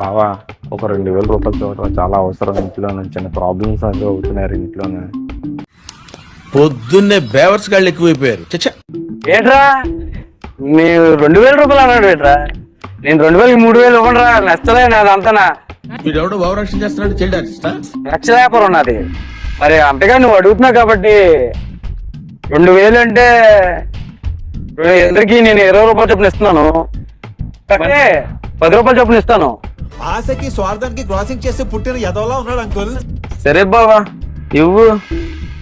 బావా ఒక రెండు వేల రూపాయలు చూడటం చాలా అవసరం. ఇంట్లో చిన్న ప్రాబ్లమ్స్ అవి అవుతున్నారు ఇంట్లోనే? పొద్దున్నే బేవర్స్ గాళ్ళు ఎక్కువైపోయారు. ఏంట్రా? నేను రెండు వేల రూపాయలు అన్నాడు ఏంట్రా? నేను రెండు వేలకి మూడు వేలు ఇవ్వనరా నచ్చలే నాది అంతనా? వీడెవడో చేస్తున్నాడు చైల్డ్ ఆర్టిస్టా లక్ష వ్యాపారం నాది. మరి అంతగా నువ్వు అడుగుతున్నావు కాబట్టి రెండు వేలు అంటే ఇద్దరికి నేను ఇరవై రూపాయలు చొప్పున ఇస్తున్నాను? పది రూపాయలు చొప్పున ఇస్తాను. ఆశకి స్వార్థానికి క్రాసింగ్ చేస్తే పుట్టిన ఎదవలా ఉన్నాడు అంకుల్. సరే బాబా ఇవ్వు.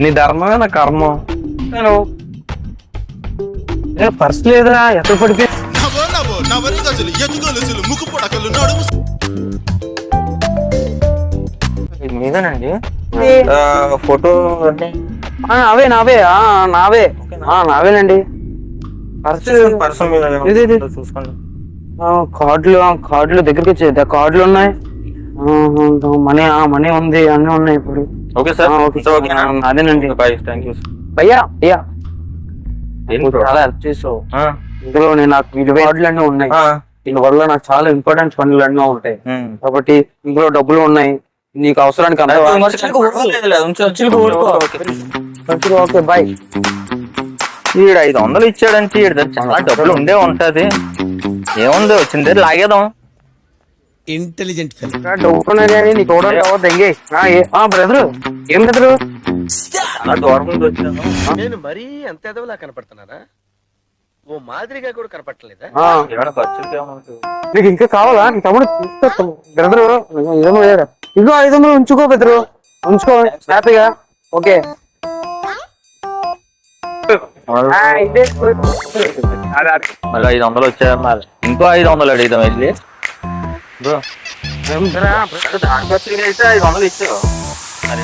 నీ ధర్మమే నా కర్మం. నేను ఏ, పర్స్ లేదురా ఎక్కడ పడితే. మీదేనండి? ఫోటో అవే నావే ఆ, నావే. ఆ, నావేనండి. పర్స్. ఇది, ఇది. కార్డులు కార్డులు దగ్గరికి వచ్చేది కార్డులు ఉన్నాయి మనీ ఆ, మనీ ఉంది అన్నీ ఉన్నాయి ఇప్పుడు ఓకే సార్ ఓకే సో ఓకేనా ఆ, అదేనండి బాయ్ థ్యాంక్ యూ భయ్యా భయ్యా? చాలా హెల్ప్ చేసావు ఇందులో నేను నాకు విలువ కార్డులు అన్నీ ఉన్నాయి దీని వల్ల నాకు చాలా ఇంపార్టెంట్ పనులు అన్నీ ఉంటాయి కాబట్టి ఇందులో డబ్బులు ఉన్నాయి నీకు అవసరానికి ఓకే బాయ్ ఈడు ఐదు వందలు ఇచ్చాడంటే చాలా డబ్బులు ఉండే ఉంటది ఏముంది? వచ్చింది లాగేదాం ఇంటెలిజెంట్ నీకు ఎంగే బ్రదరు ఏం? బ్రదరు దూరం వచ్చాను. నేను మరీ అంత ఎదవలా కనపడుతున్నానా? ఓ మాదిరిగా కూడా కనపడలేదా ఏమైనా ఖర్చులకి ఏమవుతుంది నీకు ఇంకా కావాలా? నీ తమ్ముడు బ్రదరు ఏమో ఇదిగో ఐదు వందలు ఉంచుకో బెదరు ఉంచుకో. హ్యాపీగా. ఓకే. మళ్ళీ ఐదు వందలు వచ్చాయన్నారు ఇంకో ఐదు వందలు అడుగుదాం వెళ్ళి ఐదు వందలు ఇచ్చావు. మరి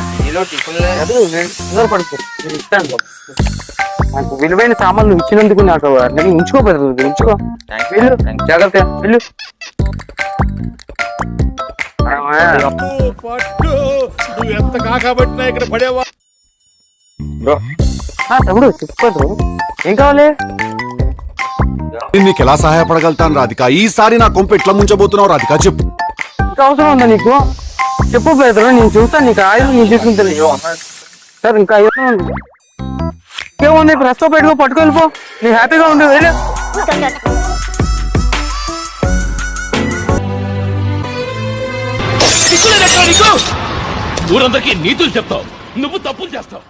నాకు విలువైన సామాన్లు ఇచ్చినందుకు నాకు నేను ఉంచుకో. బ్రదర్ ఉంచుకో వెళ్ళు. జాగ్రత్త వెళ్ళు. నువ్వు ఎంత కాకబట్టినా ఇక్కడ పడేవా? తమ్ముడు చెప్పదు ఏం కావాలి? నేను నీకు ఎలా సహాయపడగలుగుతాను రాధిక? ఈసారి నా కొంపు ఎట్లా ముంచబోతున్నావు రాధిక? చెప్పు. ఇంకా అవసరం ఉందా నీకు? చెప్పు బ్రదర్ నేను చూస్తాను నీకు. ఆయుధం నేను తీసుకుంటాను. సార్ ఇంకా ఆయుధం ఉంది. ఏముంది ప్రస్తుతం పెట్టుకో పట్టుకెళ్ళిపో. నీకు హ్యాపీగా ఉండు వెళ్ళు. ఊరందరికీ నీతులు చెప్తావు. నువ్వు తప్పులు చేస్తావు.